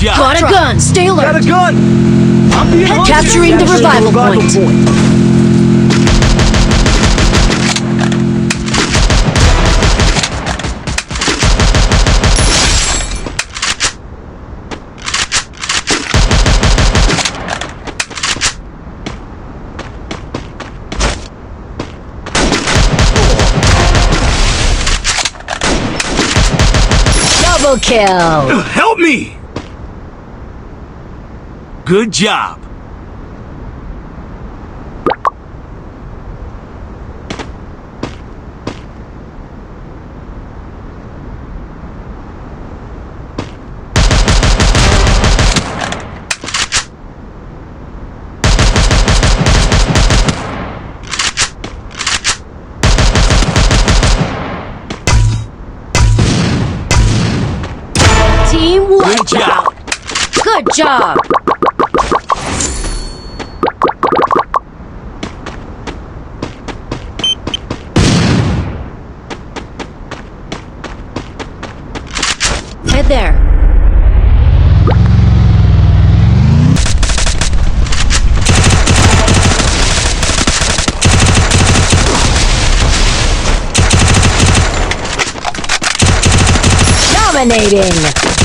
job. Got a gun. Stay alert. Got a gun! I'm being hunted. Capturing the revival point. Double kill. Help me! Good job. Team Good job. Good job. Head there. Dominating.